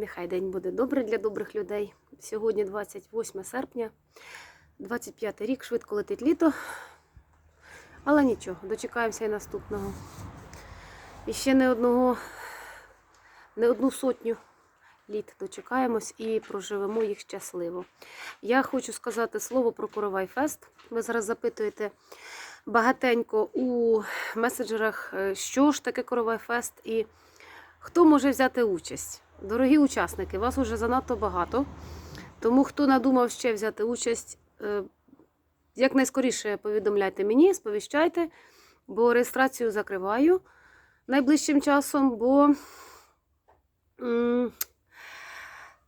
Нехай день буде добрий для добрих людей. Сьогодні 28 серпня, 25 рік, швидко летить літо. Але нічого, дочекаємося і наступного. І ще не одного, не одну сотню літ дочекаємось і проживемо їх щасливо. Я хочу сказати слово про Коровай Фест. Ви зараз запитуєте багатенько у меседжерах, е, що ж таке Коровай Фест і хто може взяти участь. Дорогі учасники, вас уже занадто багато. Тому хто надумав ще взяти участь, е, якнайскоріше повідомляйте мені, сповіщайте, бо реєстрацію закриваю найближчим часом, бо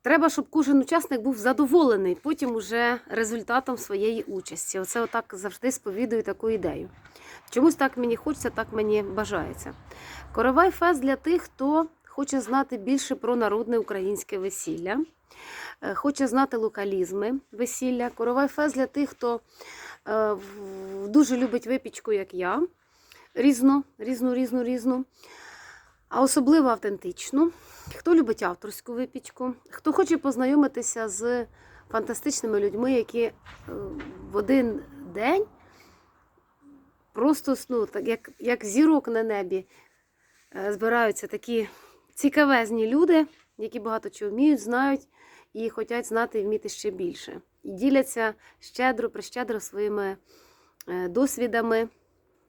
треба, щоб кожен учасник був задоволений потім уже результатом своєї участі. Оце отак завжди сповідую таку ідею. Чомусь так мені хочеться, так мені бажається. Коровай фест для тих, хто хоче знати більше про народне українське весілля, е, хоче знати локалізми весілля. Коровай фест для тих, хто е, дуже любить випічку, як я. Різну, різну, різну, різну. А особливо автентичну. Хто любить авторську випічку, хто хоче познайомитися з фантастичними людьми, які е, в один день просто ну, так, як, як зірок на небі збираються такі цікавезні люди, які багато чого вміють, знають і хочуть знати і вміти ще більше. І діляться щедро, прищедро своїми е, досвідами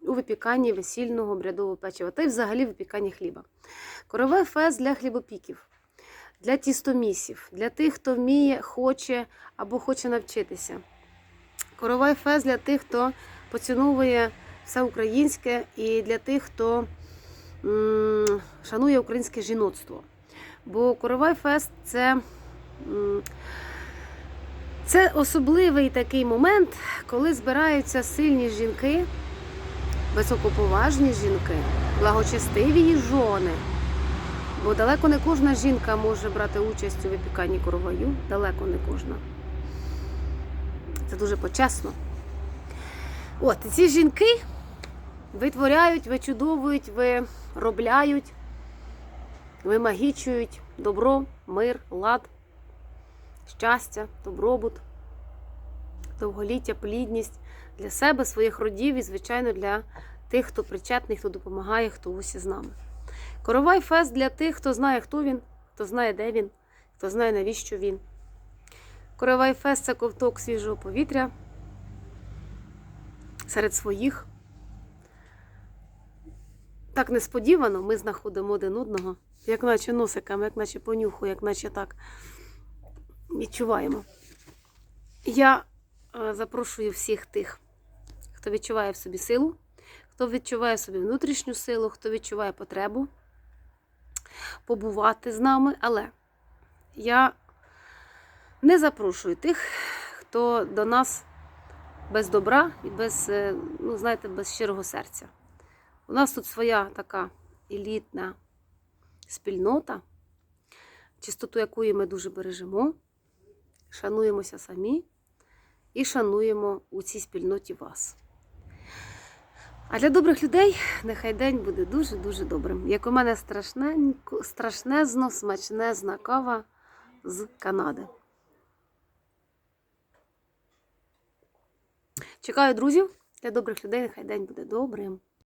у випіканні весільного обрядового печива та й взагалі випіканні хліба. Коровай фест для хлібопіків, для тістомісів, для тих, хто вміє, хоче або хоче навчитися. Коровай фест для тих, хто поціновує все українське, і для тих, хто м, шанує українське жіноцтво. Бо Коровай фест це, це особливий такий момент, коли збираються сильні жінки, високоповажні жінки, благочестиві жони. Бо далеко не кожна жінка може брати участь у випіканні короваю. Далеко не кожна. Це дуже почесно. От, ці жінки витворяють, вичудовують, виробляють, вимагічують добро, мир, лад, щастя, добробут, довголіття, плідність для себе, своїх родів і, звичайно, для тих, хто причетний, хто допомагає, хто усі з нами. Коровай фест для тих, хто знає, хто він, хто знає, де він, хто знає, навіщо він. Коровай фест це ковток свіжого повітря серед своїх. Так несподівано ми знаходимо один одного, як наче носиками, як наче понюху, як наче так відчуваємо. Я е, запрошую всіх тих, хто відчуває в собі силу, хто відчуває в собі внутрішню силу, хто відчуває потребу побувати з нами, але я не запрошую тих, хто до нас без добра і без, е, ну, знаєте, без щирого серця. У нас тут своя така елітна спільнота, чистоту якої ми дуже бережемо, шануємося самі і шануємо у цій спільноті вас. А для добрих людей нехай день буде дуже-дуже добрим. Як у мене страшнезно, смачнезна кава з Канади. Чекаю друзів. Для добрих людей нехай день буде добрим.